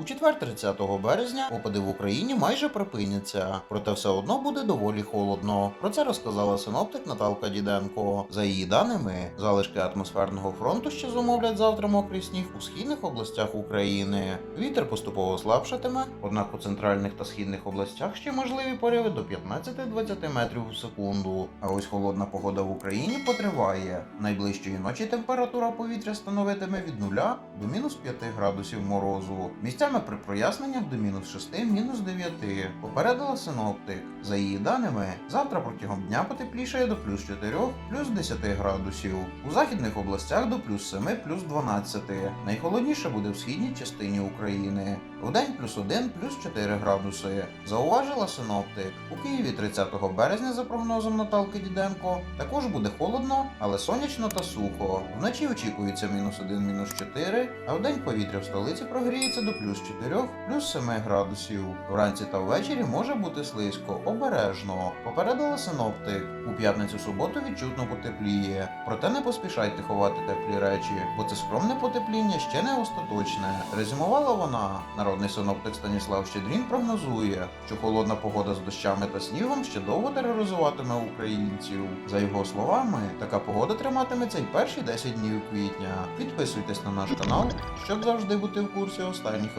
У четвер 30 березня опади в Україні майже припиняться, проте все одно буде доволі холодно. Про це розказала синоптик Наталка Діденко. За її даними, залишки атмосферного фронту ще зумовлять завтра мокрий сніг у східних областях України. Вітер поступово слабшатиме, однак у центральних та східних областях ще можливі пориви до 15-20 метрів в секунду. А ось холодна погода в Україні потриває. Найближчої ночі температура повітря становитиме від 0 до мінус 5 градусів морозу. Місцями при проясненнях до мінус 6, мінус 9. Попередила синоптик. За її даними, завтра протягом дня потеплішає до плюс 4, плюс 10 градусів. У західних областях до плюс 7, плюс 12. Найхолодніше буде в східній частині України. Вдень плюс 1, плюс 4 градуси. Зауважила синоптик. У Києві 30 березня, за прогнозом Наталки Діденко, також буде холодно, але сонячно та сухо. Вночі очікується мінус 1, мінус 4, а вдень повітря в столиці прогріється до плюс 4, плюс 7 градусів. Вранці та ввечері може бути слизько, обережно. Попередила синоптик. У п'ятницю-суботу відчутно потепліє. Проте не поспішайте ховати теплі речі, бо це скромне потепління ще не остаточне. Резюмувала вона. Народний синоптик Станіслав Щедрін прогнозує, що холодна погода з дощами та снігом ще довго тероризуватиме українців. За його словами, така погода триматиметься й перші 10 днів квітня. Підписуйтесь на наш канал, щоб завжди бути в курсі останніх